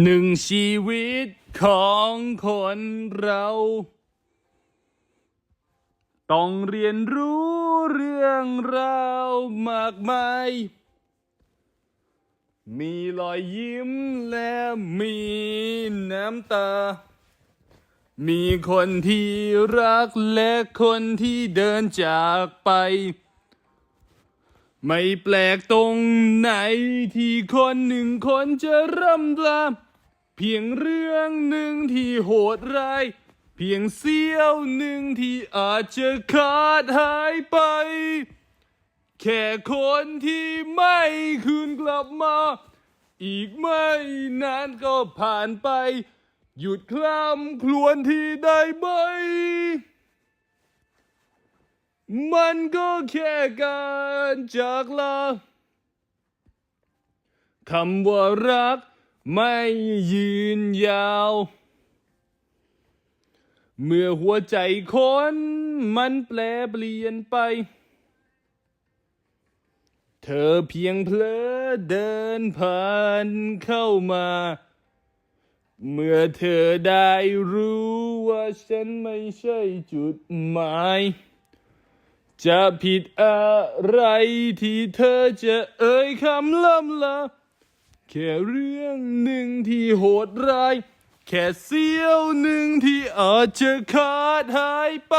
หนึ่งชีวิตของคนเรา ต้องเรียนรู้เรื่องราวมากมาย มีรอยยิ้มและมีน้ำตา มีคนที่รักและคนที่เดินจากไป ไม่แปลกตรงไหนที่คนหนึ่งคนจะร่ำลาเพียงเรื่องหนึ่งที่โหดร้าย เพียงเสี้ยวหนึ่งที่อาจจะขาดหายไป แค่คนที่ไม่คืนกลับมา อีกไม่นานก็ผ่านไป หยุดคลำครวญที่ได้ไหม มันก็แค่การจากลาคำว่ารักไม่ยืนยาว เมื่อหัวใจคนมันแปลเปลี่ยนไป เธอเพียงเพลอเดินผ่านเข้ามา เมื่อเธอได้รู้ว่าฉันไม่ใช่จุดหมาย จะผิดอะไรที่เธอจะเอ่ยคำล่ำลาแค่เรื่องหนึ่งที่โหดร้าย แค่เสี้ยวหนึ่งที่อาจจะขาดหายไป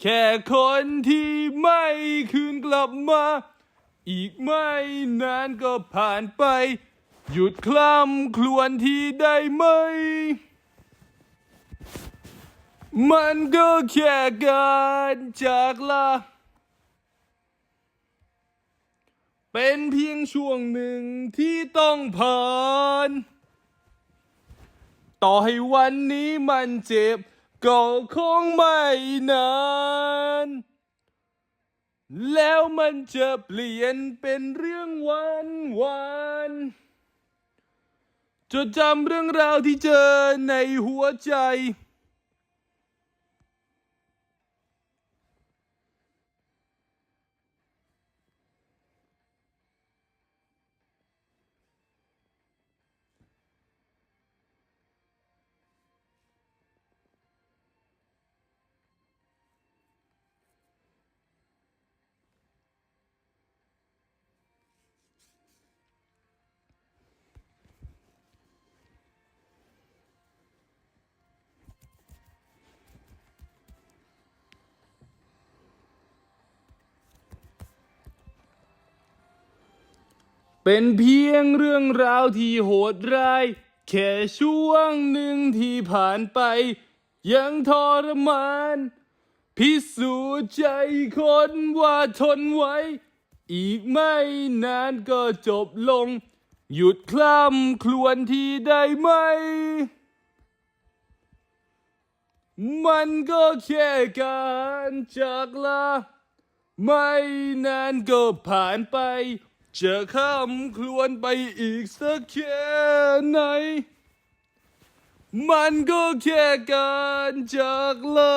แค่คนที่ไม่คืนกลับมา อีกไม่นานก็ผ่านไป หยุดคลำครวญที่ได้ไหม มันก็แค่การจากลา เป็นเพียงช่วงหนึ่งที่ต้องผ่าน ต่อให้วันนี้มันเจ็บ ก็คงไม่นาน แล้วมันจะเปลี่ยนเป็นเรื่องวันวันๆจดจำเรื่องราวที่เจอในหัวใจ เป็นเพียงเรื่องราวที่โหดร้าย แค่ช่วงหนึ่งที่ผ่านไป ยังทรมาน พิสูจน์ใจคนว่าทนไหวอีกไม่นานก็จบลง หยุดคล่ำครวญที่ได้ไหม มันก็แค่การจากลา ไม่นานก็ผ่านไป จะข้ามครวนไปอีกสักแค่ไหน มันก็แค่การจากลา